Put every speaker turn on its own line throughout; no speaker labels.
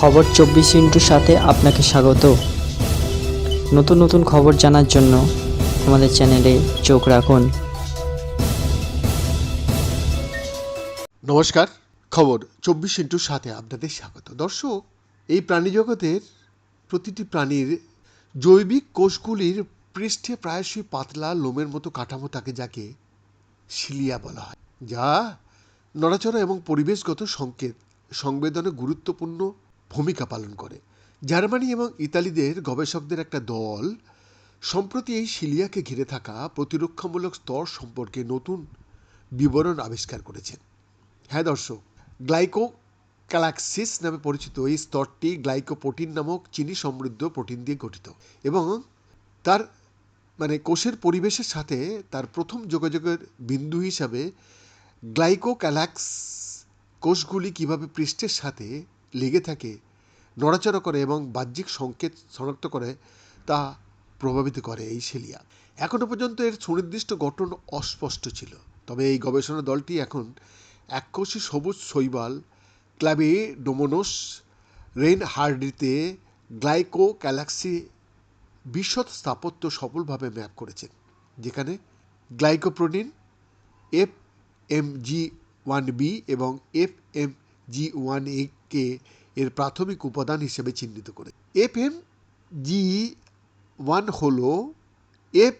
খবর চব্বিশ ইন্টুর সাথে আপনাকে স্বাগত। নতুন নতুন খবর জানার জন্য আমাদের চ্যানেলে চোখ রাখুন।
নমস্কার, খবর চব্বিশ ইন্টুর সাথে আপনাদের স্বাগত। দর্শক, এই প্রাণী জগতের প্রতিটি প্রাণীর জৈবিক কোষগুলির পৃষ্ঠে প্রায়শই পাতলা লোমের মতো কাঠামো থাকে, যাকে শিলিয়া বলা হয়, যা নড়াচড়া এবং পরিবেশগত সংকেত, সংবেদনে গুরুত্বপূর্ণ ভূমিকা পালন করে। জার্মানি এবং ইতালিদের গবেষকদের একটা দল সম্প্রতি এই সিলিয়াকে ঘিরে থাকা প্রতিরক্ষামূলক স্তর সম্পর্কে নতুন বিবরণ আবিষ্কার করেছেন হ্যাঁ দর্শক গ্লাইকো ক্যালাক্সিস নামে পরিচিত এই স্তরটি গ্লাইকোপ্রোটিন নামক চিনি সমৃদ্ধ প্রোটিন দিয়ে গঠিত এবং তার মানে কোষের পরিবেশের সাথে তার প্রথম যোগাযোগের বিন্দু হিসাবে গ্লাইকোক্যালাক্স কোষগুলি কীভাবে পৃষ্ঠের সাথে লেগে থাকে, নড়াচড়া করে এবং বাহ্যিক সংকেত শনাক্ত করে, তা প্রভাবিত করে এই সেলিয়া। এখনও পর্যন্ত এর সুনির্দিষ্ট গঠন অস্পষ্ট ছিল। তবে এই গবেষণা দলটি এখন এককোষী সবুজ শৈবাল ক্লাবে ডোমোনোস, রেন হার্ডিতে গ্লাইকো ক্যালাক্সি বিশদ স্থাপত্য সফলভাবে ম্যাপ করেছেন, যেখানে glycoprotein F M G one B এবং F M G one A কে এর প্রাথমিক উপাদান হিসেবে চিহ্নিত করে। এফ এম জি ওয়ান হল এফ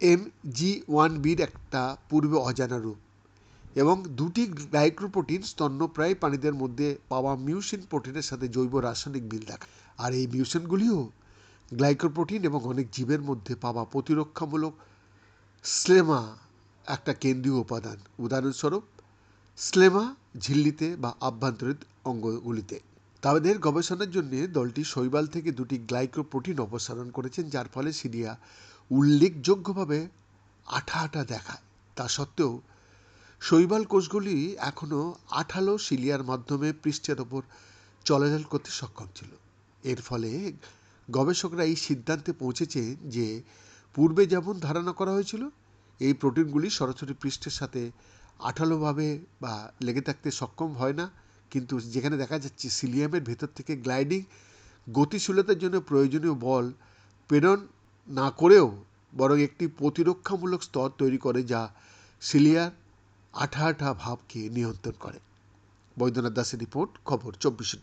এম জি ওয়ান বির একটা পূর্বে অজানা রূপ এবং দুটি গ্লাইক্রোপ্রোটিন স্তন্যপ্রায়ী প্রাণীদের মধ্যে পাওয়া মিউসিন প্রোটিনের সাথে জৈব রাসায়নিক মিল দেখা। আর এই মিউসিনগুলিও গ্লাইকোপ্রোটিন এবং অনেক জীবের মধ্যে পাওয়া প্রতিরক্ষামূলক স্লেমা একটা কেন্দ্রীয় উপাদান। উদাহরণস্বরূপ স্লেমা ঝিল্লিতে বা আভ্যন্তরীণ অঙ্গগুলিতে। তাদের গবেষণার জন্য দলটি শৈবাল থেকে দুটি গ্লাইকোপ্রোটিন অপসারণ করেছেন, যার ফলে সিরিয়া উল্লেখযোগ্যভাবে আঠা আঠা দেখায়। তা সত্ত্বেও, শৈবাল কোষগুলি এখনও আঠালো সিলিয়ার মাধ্যমে পৃষ্ঠের ওপর চলাচল করতে সক্ষম ছিল। এর ফলে গবেষকরা এই সিদ্ধান্তে পৌঁছেছেন যে, পূর্বে যেমন ধারণা করা হয়েছিল, এই প্রোটিনগুলি সরাসরি পৃষ্ঠের সাথে আঠালোভাবে বা লেগে থাকতে সক্ষম হয় না, কিন্তু যেখানে দেখা যাচ্ছে সিলিয়ামের ভেতর থেকে গ্লাইডিং, গতিশীলতার জন্য প্রয়োজনীয় বল প্রেরণ না করেও বরং একটি প্রতিরক্ষামূলক স্তর তৈরি করে যা সিলিয়ার আঠা আঠা ভাবকে নিয়ন্ত্রণ করে। বৈদ্যনাথ দাসের রিপোর্ট, খবর চব্বিশে